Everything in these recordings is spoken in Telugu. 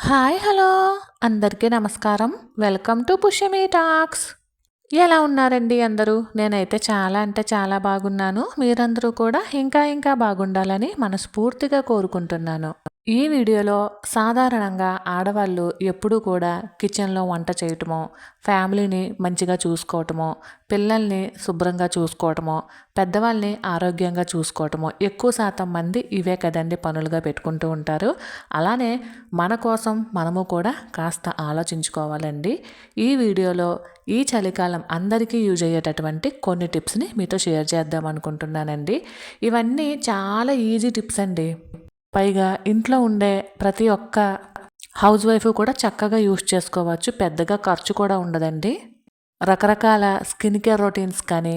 Hi hello. అందరికీ నమస్కారం. Welcome to Pushyami talks. ఎలా ఉన్నారండి అందరూ? నేనైతే చాలా అంటే చాలా బాగున్నాను. మీరందరూ కూడా ఇంకా ఇంకా బాగుండాలని మనస్ఫూర్తిగా కోరుకుంటున్నాను. ఈ వీడియోలో సాధారణంగా ఆడవాళ్ళు ఎప్పుడూ కూడా కిచెన్లో వంట చేయటమో ఫ్యామిలీని మంచిగా చూసుకోవటమో పిల్లల్ని శుభ్రంగా చూసుకోవటమో పెద్దవాళ్ళని ఆరోగ్యంగా చూసుకోవటమో ఎక్కువ శాతం మంది ఇవే కదండి పనులుగా పెట్టుకుంటూ ఉంటారు. అలానే మన కోసం మనము కూడా కాస్త ఆలోచించుకోవాలండి. ఈ వీడియోలో ఈ చలికాలం అందరికీ యూజ్ అయ్యేటటువంటి కొన్ని టిప్స్ని మీతో షేర్ చేద్దాం అనుకుంటున్నానండి. ఇవన్నీ చాలా ఈజీ టిప్స్ అండి. పైగా ఇంట్లో ఉండే ప్రతి ఒక్క హౌస్ వైఫ్ కూడా చక్కగా యూస్ చేసుకోవచ్చు. పెద్దగా ఖర్చు కూడా ఉండదండి. రకరకాల స్కిన్ కేర్ రొటీన్స్ కానీ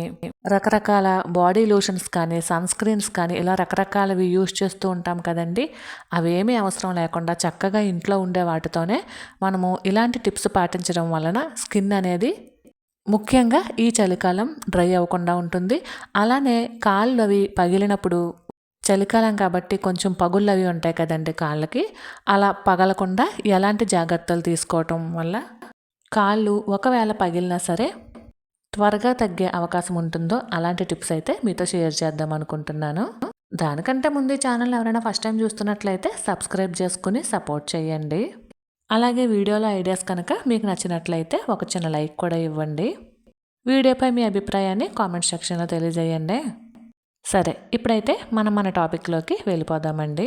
రకరకాల బాడీ లోషన్స్ కానీ సన్ స్క్రీన్స్ కానీ ఇలా రకరకాలవి యూస్ చేస్తూ ఉంటాం కదండి. అవేమీ అవసరం లేకుండా చక్కగా ఇంట్లో ఉండే వాటితోనే మనము ఇలాంటి టిప్స్ పాటించడం వలన స్కిన్ అనేది ముఖ్యంగా ఈ చలికాలం డ్రై అవ్వకుండా ఉంటుంది. అలానే కాళ్ళు అవి పగిలినప్పుడు చలికాలం కాబట్టి కొంచెం పగుళ్ళు అవి ఉంటాయి కదండి కాళ్ళకి. అలా పగలకుండా ఎలాంటి జాగ్రత్తలు తీసుకోవటం వల్ల కాళ్ళు ఒకవేళ పగిలినా సరే త్వరగా తగ్గే అవకాశం ఉంటుందో అలాంటి టిప్స్ అయితే మీతో షేర్ చేద్దాం అనుకుంటున్నాను. దానికంటే ముందు ఛానల్ ఎవరైనా ఫస్ట్ టైం చూస్తున్నట్లయితే సబ్స్క్రైబ్ చేసుకుని సపోర్ట్ చేయండి. అలాగే వీడియోలో ఐడియాస్ కనుక మీకు నచ్చినట్లయితే ఒక చిన్న లైక్ కూడా ఇవ్వండి. వీడియోపై మీ అభిప్రాయాన్ని కామెంట్ సెక్షన్లో తెలియజేయండి. సరే ఇప్పుడైతే మనం మన టాపిక్లోకి వెళ్ళిపోదామండి.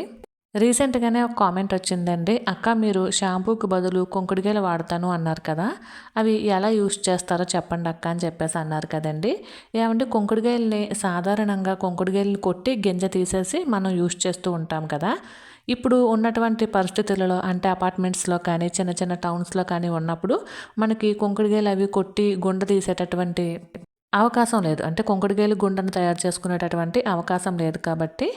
రీసెంట్గానే ఒక కామెంట్ వచ్చిందండి. అక్క మీరు షాంపూకి బదులు కుంకుడుకాయలు వాడతాను అన్నారు కదా. అవి ఎలా యూస్ చేస్తారో చెప్పండి అక్క అని చెప్పేసి అన్నారు కదండి. ఏమంటే కుంకుడుకాయలని సాధారణంగా కుంకుడుకాయలని కొట్టి గింజ తీసేసి మనం యూస్ చేస్తూ ఉంటాం కదా. ఇప్పుడు ఉన్నటువంటి పరిస్థితులలో అంటే అపార్ట్మెంట్స్లో కానీ చిన్న చిన్న టౌన్స్లో కానీ ఉన్నప్పుడు మనకి కుంకుడుకాయలు అవి కొట్టి గుండ తీసేటటువంటి అవకాశం లేదు. అంటే కొంకుడుగాయలు గుండను తయారు చేసుకునేటటువంటి అవకాశం లేదు కాబట్టి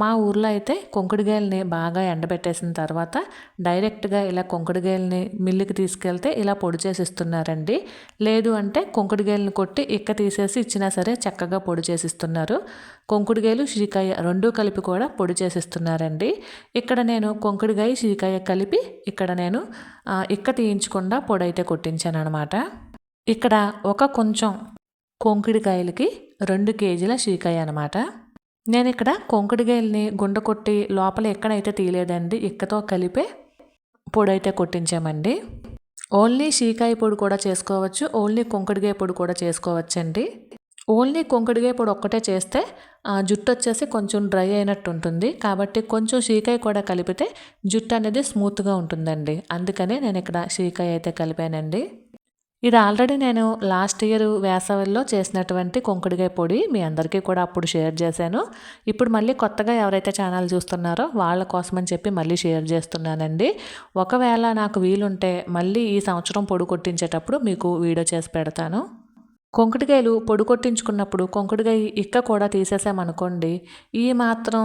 మా ఊర్లో అయితే కొంకుడుగాయలని బాగా ఎండబెట్టేసిన తర్వాత డైరెక్ట్గా ఇలా కొంకుడుగాయలని మిల్లుకి తీసుకెళ్తే ఇలా పొడి చేసి ఇస్తున్నారండి. లేదు అంటే కొంకుడుగాయలను కొట్టి ఇక్క తీసేసి ఇచ్చినా సరే చక్కగా పొడి చేసి ఇస్తున్నారు. కొంకుడుగాయలు షీకాయ రెండూ కలిపి కూడా పొడి చేసి ఇస్తున్నారండి. ఇక్కడ నేను కొంకుడుగాయ షీకాయ కలిపి ఇక్కడ నేను ఇక్క తీయించకుండా పొడి అయితే కొట్టించాను అనమాట ఇక్కడ ఒక కొంచెం కొంకుడికాయలకి రెండు కేజీల షీకాయ అనమాట నేను ఇక్కడ కొంకుడికాయలని గుండ కొట్టి లోపల ఎక్కడైతే తీయలేదండి ఇక్కతో కలిపే పొడి అయితే కొట్టించామండి. ఓన్లీ షీకాయ పొడి కూడా చేసుకోవచ్చు ఓన్లీ కొంకుడికాయ పొడి కూడా చేసుకోవచ్చండి. ఓన్లీ కొంకుడికాయ పొడి ఒక్కటే చేస్తే జుట్టు వచ్చేసి కొంచెం డ్రై అయినట్టు ఉంటుంది. కాబట్టి కొంచెం షీకాయ కూడా కలిపితే జుట్టు అనేది స్మూత్గా ఉంటుందండి. అందుకనే నేను ఇక్కడ షీకాయ అయితే కలిపానండి. ఇది ఆల్రెడీ నేను లాస్ట్ ఇయర్ వేసవిలో చేసినటువంటి కొంకుడికాయ పొడి మీ అందరికీ కూడా అప్పుడు షేర్ చేశాను. ఇప్పుడు మళ్ళీ కొత్తగా ఎవరైతే ఛానల్ చూస్తున్నారో వాళ్ళ కోసమని చెప్పి మళ్ళీ షేర్ చేస్తున్నానండి. ఒకవేళ నాకు వీలుంటే మళ్ళీ ఈ సంవత్సరం పొడి కొట్టించేటప్పుడు మీకు వీడియో చేసి పెడతాను. కొంకుడికాయలు పొడి కొట్టించుకున్నప్పుడు కొంకుడికాయ ఇక్క కూడా తీసేసామనుకోండి ఈ మాత్రం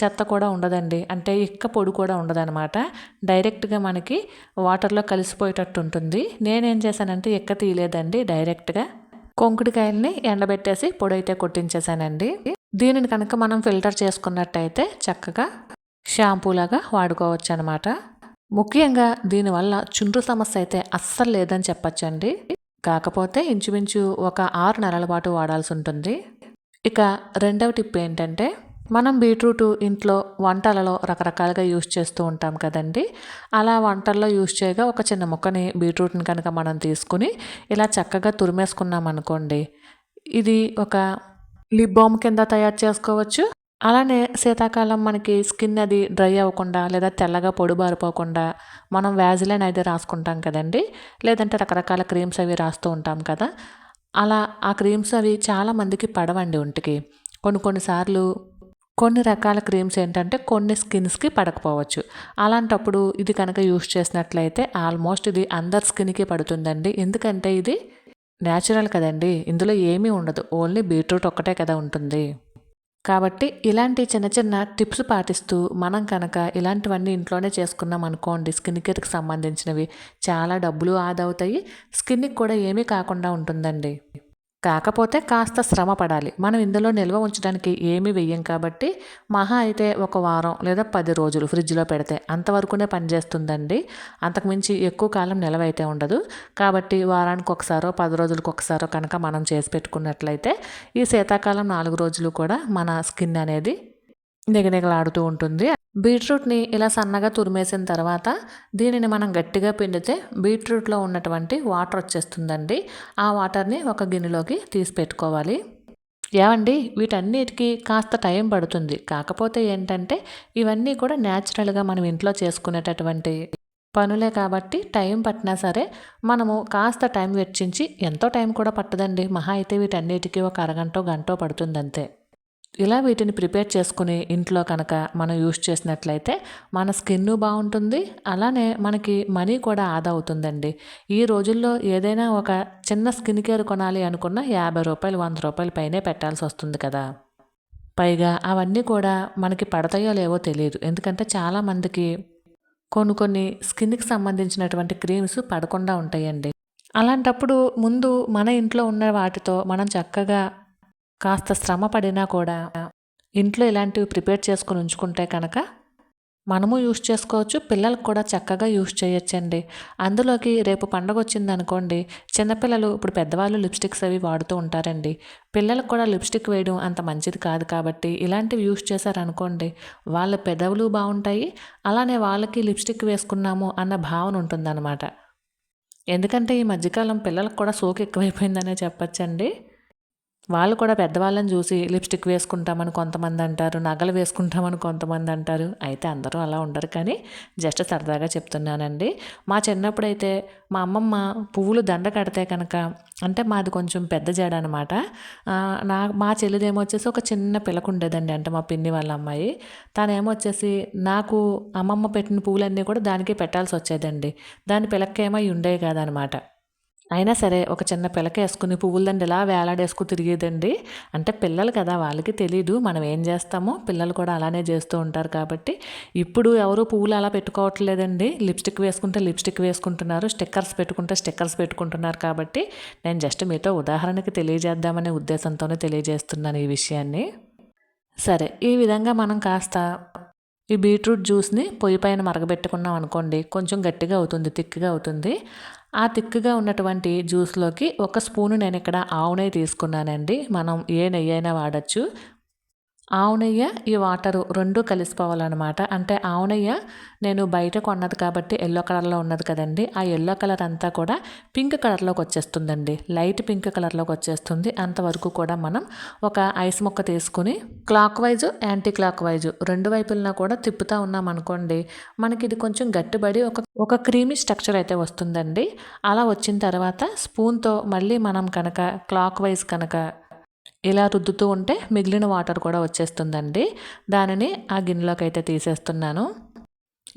చెత్త కూడా ఉండదండి. అంటే ఇక్క పొడి కూడా ఉండదనమాట డైరెక్ట్గా మనకి వాటర్లో కలిసిపోయేటట్టు ఉంటుంది. నేనేం చేశానంటే ఇక్క తీయలేదండి డైరెక్ట్గా. కొంకుడికాయల్ని ఎండబెట్టేసి పొడి అయితే కొట్టించేసానండి. దీనిని కనుక మనం ఫిల్టర్ చేసుకున్నట్టయితే చక్కగా షాంపూలాగా వాడుకోవచ్చు అనమాట ముఖ్యంగా దీనివల్ల చుండ్రు సమస్య అయితే అస్సలు లేదని చెప్పచ్చండి. కాకపోతే ఇంచుమించు ఒక ఆరు నెలల పాటు వాడాల్సి ఉంటుంది. ఇక రెండవ టిప్ ఏంటంటే మనం బీట్రూట్ ఇంట్లో వంటలలో రకరకాలుగా యూస్ చేస్తూ ఉంటాం కదండి. అలా వంటల్లో యూజ్ చేయగా ఒక చిన్న ముక్కని బీట్రూట్ని కనుక మనం తీసుకుని ఇలా చక్కగా తురిమేసుకున్నాం అనుకోండి ఇది ఒక లిప్ బామ్ కింద తయారు చేసుకోవచ్చు. అలానే శీతాకాలం మనకి స్కిన్ అది డ్రై అవ్వకుండా లేదా తెల్లగా పొడిబారిపోకుండా మనం వ్యాజిలైన్ అయితే రాసుకుంటాం కదండి. లేదంటే రకరకాల క్రీమ్స్ అవి రాస్తూ ఉంటాం కదా. అలా ఆ క్రీమ్స్ అవి చాలామందికి పడవండి ఒంటికి. కొన్ని కొన్నిసార్లు కొన్ని రకాల క్రీమ్స్ ఏంటంటే కొన్ని స్కిన్స్కి పడకపోవచ్చు. అలాంటప్పుడు ఇది కనుక యూస్ చేసినట్లయితే ఆల్మోస్ట్ ఇది అందరి స్కిన్కి పడుతుందండి. ఎందుకంటే ఇది న్యాచురల్ కదండి. ఇందులో ఏమీ ఉండదు. ఓన్లీ బీట్రూట్ ఒక్కటే కదా ఉంటుంది. కాబట్టి ఇలాంటి చిన్న చిన్న టిప్స్ పాటిస్తూ మనం కనుక ఇలాంటివన్నీ ఇంట్లోనే చేసుకున్నాం అనుకోండి స్కిన్ కేర్కి సంబంధించినవి చాలా డబ్బులు ఆదా అవుతాయి. స్కిన్కి కూడా ఏమీ కాకుండా ఉంటుందండి. కాకపోతే కాస్త శ్రమ పడాలి. మనం ఇందులో నిల్వ ఉంచడానికి ఏమీ వెయ్యం కాబట్టి మహా అయితే ఒక వారం లేదా పది రోజులు ఫ్రిడ్జ్లో పెడితే అంతవరకునే పనిచేస్తుందండి అంతకుమించి ఎక్కువ కాలం నిల్వ అయితే ఉండదు. కాబట్టి వారానికి ఒకసారో పది రోజులకు ఒకసారో కనుక మనం చేసి పెట్టుకున్నట్లయితే ఈ శీతాకాలం నాలుగు రోజులు కూడా మన స్కిన్ అనేది నిగనిగలాడుతూ ఉంటుంది. బీట్రూట్ని ఇలా సన్నగా తురిమేసిన తర్వాత దీనిని మనం గట్టిగా పిండితే బీట్రూట్లో ఉన్నటువంటి వాటర్ వచ్చేస్తుందండి. ఆ వాటర్ని ఒక గిన్నెలోకి తీసి పెట్టుకోవాలి ఏమండి వీటన్నిటికీ కాస్త టైం పడుతుంది. కాకపోతే ఏంటంటే ఇవన్నీ కూడా న్యాచురల్గా మనం ఇంట్లో చేసుకునేటటువంటి పనులే కాబట్టి టైం పట్టినా సరే మనము కాస్త టైం వెచ్చించి ఎంతో టైం కూడా పట్టదండి. మహా అయితే వీటన్నిటికీ ఒక అరగంట గంటో పడుతుంది అంతే ఇలా వీటిని ప్రిపేర్ చేసుకుని ఇంట్లో కనుక మనం యూస్ చేసినట్లయితే మన స్కిన్ బాగుంటుంది అలానే మనకి మనీ కూడా ఆదా అవుతుందండి. ఈ రోజుల్లో ఏదైనా ఒక చిన్న స్కిన్ కేర్ కొనాలి అనుకున్న యాభై రూపాయలు వంద రూపాయల పైనే పెట్టాల్సి వస్తుంది కదా. పైగా అవన్నీ కూడా మనకి పడతాయో లేవో తెలియదు. ఎందుకంటే చాలామందికి కొన్ని కొన్ని స్కిన్కి సంబంధించినటువంటి క్రీమ్స్ పడకుండా ఉంటాయండి. అలాంటప్పుడు ముందు మన ఇంట్లో ఉన్న వాటితో మనం చక్కగా కాస్త శ్రమ పడినా కూడా ఇంట్లో ఇలాంటివి ప్రిపేర్ చేసుకొని ఉంచుకుంటే కనుక మనము యూస్ చేసుకోవచ్చు పిల్లలకు కూడా చక్కగా యూస్ చేయొచ్చండి. అందులోకి రేపు పండగ వచ్చింది అనుకోండి చిన్నపిల్లలు ఇప్పుడు పెద్దవాళ్ళు లిప్స్టిక్స్ అవి వాడుతూ ఉంటారండి. పిల్లలకు కూడా లిప్స్టిక్ వేయడం అంత మంచిది కాదు కాబట్టి ఇలాంటివి యూస్ చేశారనుకోండి వాళ్ళ పెదవులు బాగుంటాయి అలానే వాళ్ళకి లిప్స్టిక్ వేసుకున్నాము అన్న భావన ఉంటుందన్నమాట. ఎందుకంటే ఈ మధ్యకాలం పిల్లలకు కూడా సోకు ఎక్కువైపోయిందనే చెప్పచ్చండి. వాళ్ళు కూడా పెద్దవాళ్ళని చూసి లిప్స్టిక్ వేసుకుంటామని కొంతమంది అంటారు నగలు వేసుకుంటామని కొంతమంది అంటారు. అయితే అందరూ అలా ఉండరు. కానీ జస్ట్ సరదాగా చెప్తున్నానండి. మా చిన్నప్పుడు అయితే మా అమ్మమ్మ పువ్వులు దండ కడితే కనుక అంటే మాది కొంచెం పెద్ద జడ అనమాట నా మా చెల్లిదేమో వచ్చేసి ఒక చిన్న పిలకు ఉండేదండి. అంటే మా పిన్ని వాళ్ళ అమ్మాయి. తనేమొచ్చేసి నాకు అమ్మమ్మ పెట్టిన పువ్వులన్నీ కూడా దానికి పెట్టాల్సి వచ్చేదండి. దాని పిలక్కేమో ఉండేవి కాదనమాట అయినా సరే ఒక చిన్న పిలక వేసుకుని పువ్వులండి ఇలా వేలాడేసుకు తిరిగేదండి. అంటే పిల్లలు కదా వాళ్ళకి తెలీదు మనం ఏం చేస్తామో. పిల్లలు కూడా అలానే చేస్తూ ఉంటారు కాబట్టి ఇప్పుడు ఎవరు పువ్వులు అలా పెట్టుకోవట్లేదండి. లిప్స్టిక్ వేసుకుంటే లిప్స్టిక్ వేసుకుంటున్నారు స్టిక్కర్స్ పెట్టుకుంటే స్టిక్కర్స్ పెట్టుకుంటున్నారు కాబట్టి నేను జస్ట్ మీతో ఉదాహరణకి తెలియజేద్దామనే ఉద్దేశంతోనే తెలియజేస్తున్నాను ఈ విషయాన్ని. సరే ఈ విధంగా మనం కాస్త ఈ బీట్రూట్ జ్యూస్ని పొయ్యి పైన మరగబెట్టుకున్నాం అనుకోండి కొంచెం గట్టిగా అవుతుంది తిక్గా అవుతుంది. ఆ తిక్కుగా ఉన్నటువంటి జ్యూస్లోకి ఒక స్పూను నేను ఇక్కడ ఆవు నెయ్యి తీసుకున్నానండి. మనం ఏ నెయ్యి అయినా వాడచ్చు. ఆవునయ్య ఈ వాటరు రెండు కలిసిపోవాలన్నమాట. అంటే ఆవునయ్య నేను బయట కొన్నది కాబట్టి ఎల్లో కలర్లో ఉన్నది కదండి. ఆ ఎల్లో కలర్ అంతా కూడా పింక్ కలర్లోకి వచ్చేస్తుందండి. లైట్ పింక్ కలర్లోకి వచ్చేస్తుంది. అంతవరకు కూడా మనం ఒక ఐస్ ముక్క తీసుకుని clockwise anticlockwise రెండు వైపులన కూడా తిప్పుతూ ఉన్నాం అనుకోండి మనకి ఇది కొంచెం గట్టిబడి ఒక ఒక క్రీమీ స్ట్రక్చర్ అయితే వస్తుందండి. అలా వచ్చిన తర్వాత స్పూన్తో మళ్ళీ మనం కనుక క్లాక్ వైజ్ కనుక ఇలా రుద్దుతూ ఉంటే మిగిలిన వాటర్ కూడా వచ్చేస్తుందండి. దానిని ఆ గిన్నెలోకి అయితే తీసేస్తున్నాను.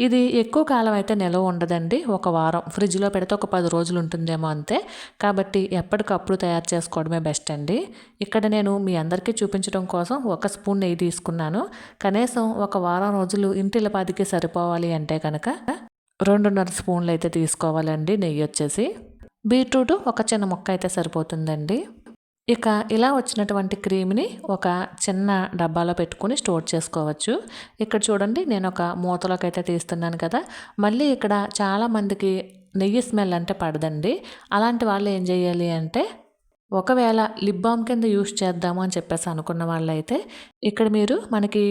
ఇది ఎక్కువ కాలం అయితే నిలవ ఉండదండి. ఒక వారం ఫ్రిడ్జ్లో పెడితే ఒక పది రోజులు ఉంటుందేమో అంతే. కాబట్టి ఎప్పటికప్పుడు తయారు చేసుకోవడమే బెస్ట్ అండి. ఇక్కడ నేను మీ అందరికీ చూపించడం కోసం ఒక స్పూన్ నెయ్యి తీసుకున్నాను. కనీసం ఒక వారం రోజులు ఇంటిలపాదికి సరిపోవాలి అంటే కనుక రెండున్నర స్పూన్లు అయితే తీసుకోవాలండి నెయ్యి వచ్చేసి. బీట్రూట్ ఒక చిన్న ముక్క అయితే సరిపోతుందండి. ఇక ఇలా వచ్చినటువంటి క్రీమ్ని ఒక చిన్న డబ్బాలో పెట్టుకుని స్టోర్ చేసుకోవచ్చు. ఇక్కడ చూడండి నేను ఒక మూతలోకి అయితే తీస్తున్నాను కదా. మళ్ళీ ఇక్కడ చాలామందికి నెయ్యి స్మెల్ అంటే పడదండి. అలాంటి వాళ్ళు ఏం చేయాలి అంటే ఒకవేళ లిప్ బామ్ కింద యూస్ చేద్దాము అని చెప్పేసి అనుకున్న వాళ్ళైతే ఇక్కడ మీరు మనకి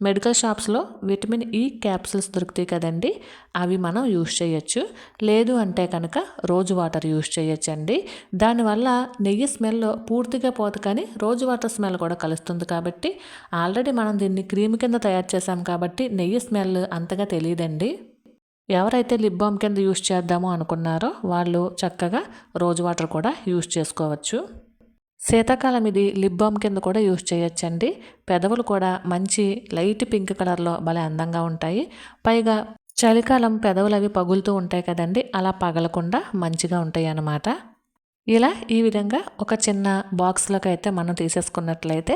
మెడికల్ షాప్స్లో విటమిన్ ఈ క్యాప్సిల్స్ దొరుకుతాయి కదండి అవి మనం యూస్ చేయొచ్చు. లేదు అంటే కనుక రోజు వాటర్ యూస్ చేయొచ్చండి. దానివల్ల నెయ్యి స్మెల్ పూర్తిగా పోదు కానీ రోజు వాటర్ స్మెల్ కూడా కలుస్తుంది కాబట్టి ఆల్రెడీ మనం దీన్ని క్రీమ్ కింద తయారు చేసాం కాబట్టి నెయ్యి స్మెల్ అంతగా తెలియదండి. ఎవరైతే లిప్ బామ్ కింద యూస్ చేద్దామో అనుకున్నారో వాళ్ళు చక్కగా రోజు వాటర్ కూడా యూస్ చేసుకోవచ్చు. శీతాకాలం ఇది లిప్ బామ్ కింద కూడా యూస్ చేయొచ్చండి. పెదవులు కూడా మంచి లైట్ పింక్ కలర్లో భలే అందంగా ఉంటాయి. పైగా చలికాలం పెదవులు అవి పగులుతూ ఉంటాయి కదండి అలా పగలకుండా మంచిగా ఉంటాయి అన్నమాట ఇలా ఈ విధంగా ఒక చిన్న బాక్స్లోకి అయితే మనం తీసేసుకున్నట్లయితే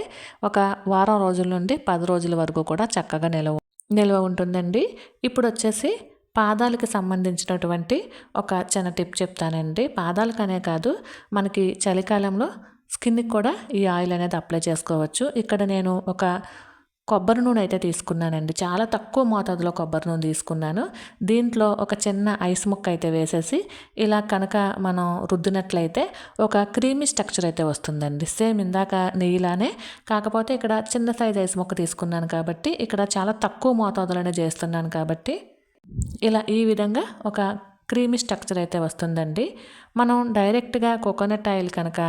ఒక వారం రోజుల నుండి పది రోజుల వరకు కూడా చక్కగా నిలవ నిల్వ ఉంటుందండి. ఇప్పుడు వచ్చేసి పాదాలకు సంబంధించినటువంటి ఒక చిన్న టిప్ చెప్తానండి. పాదాలకనే కాదు మనకి చలికాలంలో స్కిన్కి కూడా ఈ ఆయిల్ అనేది అప్లై చేసుకోవచ్చు. ఇక్కడ నేను ఒక కొబ్బరి నూనె అయితే తీసుకున్నానండి. చాలా తక్కువ మోతాదులో కొబ్బరి నూనె తీసుకున్నాను. దీంట్లో ఒక చిన్న ఐస్ ముక్క అయితే వేసేసి ఇలా కనుక మనం రుద్దినట్లయితే ఒక క్రీమీ స్ట్రక్చర్ అయితే వస్తుందండి. సేమ్ ఇందాక నెయ్యిలానే కాకపోతే ఇక్కడ చిన్న సైజ్ ఐస్ ముక్క తీసుకున్నాను కాబట్టి ఇక్కడ చాలా తక్కువ మోతాదులోనే చేస్తున్నాను కాబట్టి ఇలా ఈ విధంగా ఒక క్రీమీ స్ట్రక్చర్ అయితే వస్తుందండి. మనం డైరెక్ట్గా కోకోనట్ ఆయిల్ కనుక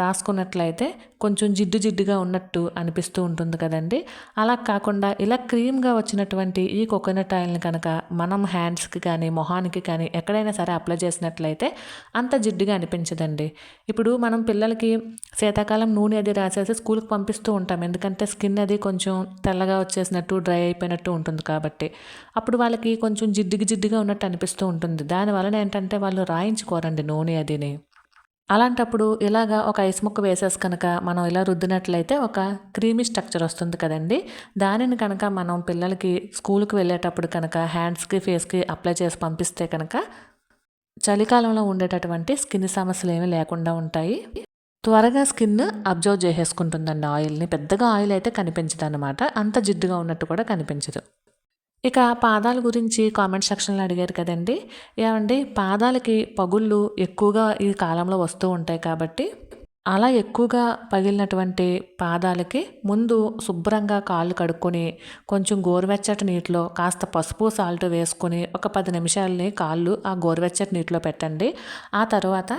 రాసుకున్నట్లయితే కొంచెం జిడ్డు జిడ్డుగా ఉన్నట్టు అనిపిస్తూ ఉంటుంది కదండి. అలా కాకుండా ఇలా క్రీమ్గా వచ్చినటువంటి ఈ కోకోనట్ ఆయిల్ని కనుక మనం హ్యాండ్స్కి కానీ మొహానికి కానీ ఎక్కడైనా సరే అప్లై చేసినట్లయితే అంత జిడ్డుగా అనిపించదండి. ఇప్పుడు మనం పిల్లలకి శీతాకాలం నూనె అది రాసేసి స్కూల్కి పంపిస్తూ ఉంటాం. ఎందుకంటే స్కిన్ అది కొంచెం తెల్లగా వచ్చేసినట్టు డ్రై అయిపోయినట్టు ఉంటుంది కాబట్టి. అప్పుడు వాళ్ళకి కొంచెం జిడ్డుకి జిడ్డుగా ఉన్నట్టు అనిపిస్తూ ఉంటుంది. దానివలన ఏంటంటే వాళ్ళు రాయించుకోరండి నూనె అదిని అలాంటప్పుడు ఇలాగా ఒక ఐస్ ముక్క వేసేసి కనుక మనం ఇలా రుద్దినట్లయితే ఒక క్రీమీ స్ట్రక్చర్ వస్తుంది కదండి. దానిని కనుక మనం పిల్లలకి స్కూల్కి వెళ్ళేటప్పుడు కనుక హ్యాండ్స్కి ఫేస్కి అప్లై చేసి పంపిస్తే కనుక చలికాలంలో ఉండేటటువంటి స్కిన్ సమస్యలు ఏమీ లేకుండా ఉంటాయి. త్వరగా స్కిన్ అబ్జర్వ్ చేసేసుకుంటుందండి ఆయిల్ని. పెద్దగా ఆయిల్ అయితే కనిపించదు అనమాట అంత జిడ్డుగా ఉన్నట్టు కూడా కనిపించదు. ఇక పాదాల గురించి కామెంట్ సెక్షన్లో అడిగారు కదండి. ఏమండి పాదాలకి పగుళ్ళు ఎక్కువగా ఈ కాలంలో వస్తూ ఉంటాయి కాబట్టి అలా ఎక్కువగా పగిలినటువంటి పాదాలకి ముందు శుభ్రంగా కాళ్ళు కడుక్కొని కొంచెం గోరువెచ్చటి నీటిలో కాస్త పసుపు సాల్ట్ వేసుకొని ఒక పది నిమిషాలని కాళ్ళు ఆ గోరువెచ్చటి నీటిలో పెట్టండి. ఆ తర్వాత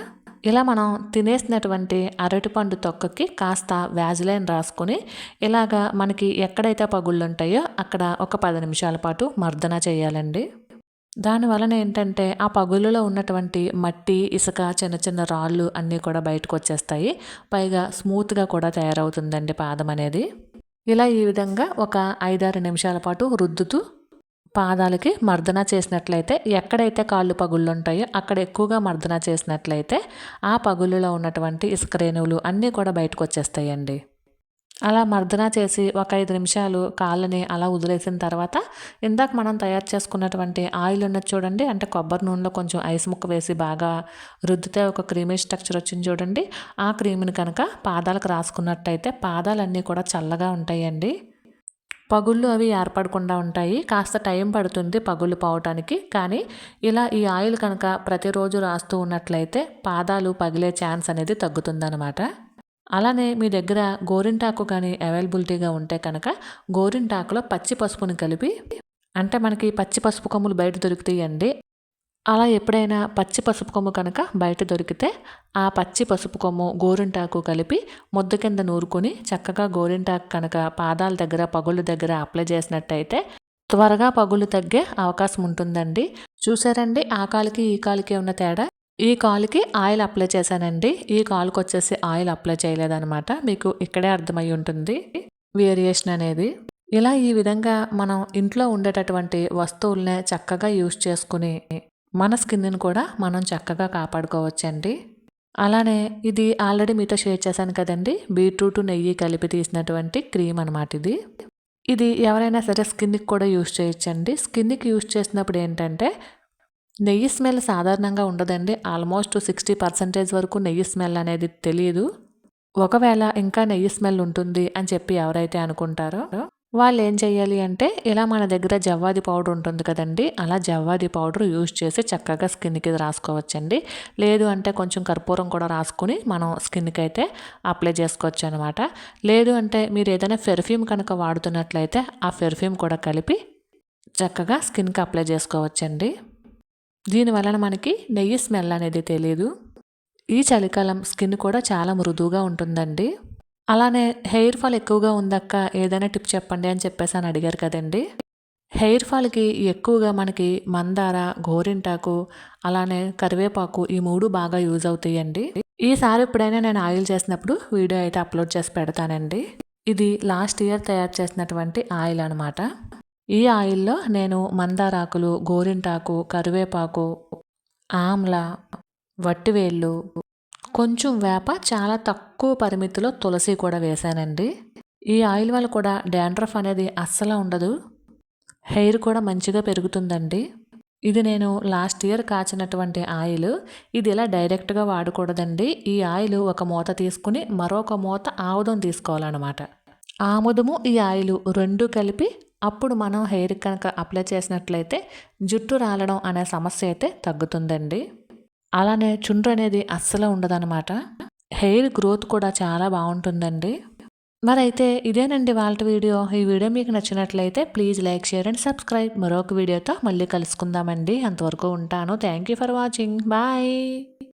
ఇలా మనం తినేసినటువంటి అరటిపండు తొక్కకి కాస్త వ్యాజిలైన్ రాసుకొని ఇలాగా మనకి ఎక్కడైతే పగుళ్ళు ఉంటాయో అక్కడ ఒక పది నిమిషాల పాటు మర్దన చేయాలండి. దాని వలన ఏంటంటే ఆ పగుళ్ళలో ఉన్నటువంటి మట్టి ఇసుక చిన్న చిన్న రాళ్ళు అన్నీ కూడా బయటకు వచ్చేస్తాయి. పైగా స్మూత్గా కూడా తయారవుతుందండి పాదం అనేది. ఇలా ఈ విధంగా ఒక ఐదారు నిమిషాల పాటు రుద్దుతూ పాదాలకి మర్దన చేసినట్లయితే ఎక్కడైతే కాళ్ళు పగుళ్ళు ఉంటాయో అక్కడ ఎక్కువగా మర్దన చేసినట్లయితే ఆ పగుళ్ళలో ఉన్నటువంటి ఇసుక రేణువులు అన్నీ కూడా బయటకు వచ్చేస్తాయండి అలా మర్దన చేసి ఒక ఐదు నిమిషాలు కాళ్ళని అలా వదిలేసిన తర్వాత ఇందాక మనం తయారు చేసుకున్నటువంటి ఆయిల్ ఉన్నది చూడండి అంటే కొబ్బరి నూనెలో కొంచెం ఐస్ ముక్క వేసి బాగా రుద్దితే ఒక క్రీమీ స్ట్రక్చర్ వచ్చింది చూడండి. ఆ క్రీమ్ని కనుక పాదాలకు రాసుకున్నట్టయితే పాదాలన్నీ కూడా చల్లగా ఉంటాయండి. పగుళ్ళు అవి ఏర్పడకుండా ఉంటాయి. కాస్త టైం పడుతుంది పగుళ్ళు పోవటానికి. కానీ ఇలా ఈ ఆయిల్ కనుక ప్రతిరోజు రాస్తూ ఉన్నట్లయితే పాదాలు పగిలే ఛాన్స్ అనేది తగ్గుతుందనమాట అలానే మీ దగ్గర గోరింటాకు కానీ అవైలబిలిటీగా ఉంటే కనుక గోరింటాకులో పచ్చి పసుపుని కలిపి అంటే మనకి పచ్చి పసుపు కొమ్ములు బయట దొరుకుతాయండి. అలా ఎప్పుడైనా పచ్చి పసుపు కొమ్ము కనుక బయట దొరికితే ఆ పచ్చి పసుపు కొమ్ము గోరింటాకు కలిపి ముద్ద కింద నూరుకొని చక్కగా గోరింటాకు కనుక పాదాల దగ్గర పగుళ్ళ దగ్గర అప్లై చేసినట్టయితే త్వరగా పగులు తగ్గే అవకాశం ఉంటుందండి. చూసారండి ఆ కాలుకి ఈ కాలుకి ఉన్న తేడా? ఈ కాలుకి ఆయిల్ అప్లై చేశానండి. ఈ కాలుకి వచ్చేసి ఆయిల్ అప్లై చేయలేదన్నమాట. మీకు ఇక్కడే అర్థమై ఉంటుంది వేరియేషన్ అనేది. ఇలా ఈ విధంగా మనం ఇంట్లో ఉండేటటువంటి వస్తువులనే చక్కగా యూజ్ చేసుకుని మన స్కిన్ని కూడా మనం చక్కగా కాపాడుకోవచ్చండి. అలానే ఇది ఆల్రెడీ మీతో షేర్ చేశాను కదండి బీట్రూట్ నెయ్యి కలిపి తీసినటువంటి క్రీమ్ అనమాట ఇది. ఇది ఎవరైనా సరే స్కిన్కి కూడా యూజ్ చేయొచ్చండి. స్కిన్కి యూజ్ చేసినప్పుడు ఏంటంటే నెయ్యి స్మెల్ సాధారణంగా ఉండదండి. ఆల్మోస్ట్ సిక్స్టీ పర్సెంటేజ్ వరకు నెయ్యి స్మెల్ అనేది తెలియదు ఒకవేళ ఇంకా నెయ్యి స్మెల్ ఉంటుంది అని చెప్పి ఎవరైతే అనుకుంటారో వాళ్ళు ఏం చేయాలి అంటే ఇలా మన దగ్గర జవ్వాది పౌడర్ ఉంటుంది కదండి అలా జవ్వాది పౌడర్ యూజ్ చేసి చక్కగా స్కిన్కి రాసుకోవచ్చండి. లేదు అంటే కొంచెం కర్పూరం కూడా రాసుకుని మనం స్కిన్కి అయితే అప్లై చేసుకోవచ్చు అనమాట లేదు అంటే మీరు ఏదైనా పెర్ఫ్యూమ్ కనుక వాడుతున్నట్లయితే ఆ పెర్ఫ్యూమ్ కూడా కలిపి చక్కగా స్కిన్కి అప్లై చేసుకోవచ్చండి. దీనివలన మనకి నెయ్యి స్మెల్ అనేది తెలియదు. ఈ చలికాలం స్కిన్ కూడా చాలా మృదువుగా ఉంటుందండి. అలానే హెయిర్ ఫాల్ ఎక్కువగా ఉందక్క ఏదైనా టిప్ చెప్పండి అని చెప్పేసి అని అడిగారు కదండి. హెయిర్ ఫాల్కి ఎక్కువగా మనకి మందార గోరింటాకు అలానే కరివేపాకు ఈ మూడు బాగా యూజ్ అవుతాయండి. ఈసారి ఎప్పుడైనా నేను ఆయిల్ చేసినప్పుడు వీడియో అయితే అప్లోడ్ చేసి పెడతానండి. ఇది లాస్ట్ ఇయర్ తయారు చేసినటువంటి ఆయిల్ అనమాట ఈ ఆయిల్లో నేను మందారాకులు గోరింటాకు కరివేపాకు ఆమ్ల వట్టివేళ్ళు కొంచెం వేప చాలా తక్కువ పరిమితిలో తులసి కూడా వేశానండి ఈ ఆయిల్ వల్ల కూడా డాండ్రఫ్ అనేది అస్సలు ఉండదు. హెయిర్ కూడా మంచిగా పెరుగుతుందండి. ఇది నేను లాస్ట్ ఇయర్ కాచినటువంటి ఆయిల్. ఇది ఇలా డైరెక్ట్గా వాడకూడదండి. ఈ ఆయిల్ ఒక మూత తీసుకుని మరొక మూత ఆముదం తీసుకోవాలన్నమాట. ఆముదము ఈ ఆయిల్ రెండు కలిపి అప్పుడు మనం హెయిర్ కనుక అప్లై చేసినట్లయితే జుట్టు రాలడం అనే సమస్య అయితే తగ్గుతుందండి. అలానే చుండ్రు అనేది అస్సలు ఉండదన్నమాట. హెయిర్ గ్రోత్ కూడా చాలా బాగుంటుందండి. మరైతే ఇదేనండి వాళ్ళ వీడియో. ఈ వీడియో మీకు నచ్చినట్లయితే please like share and subscribe. మరొక వీడియోతో మళ్ళీ కలుసుకుందామండి. అంతవరకు ఉంటాను. Thank you for watching. Bye.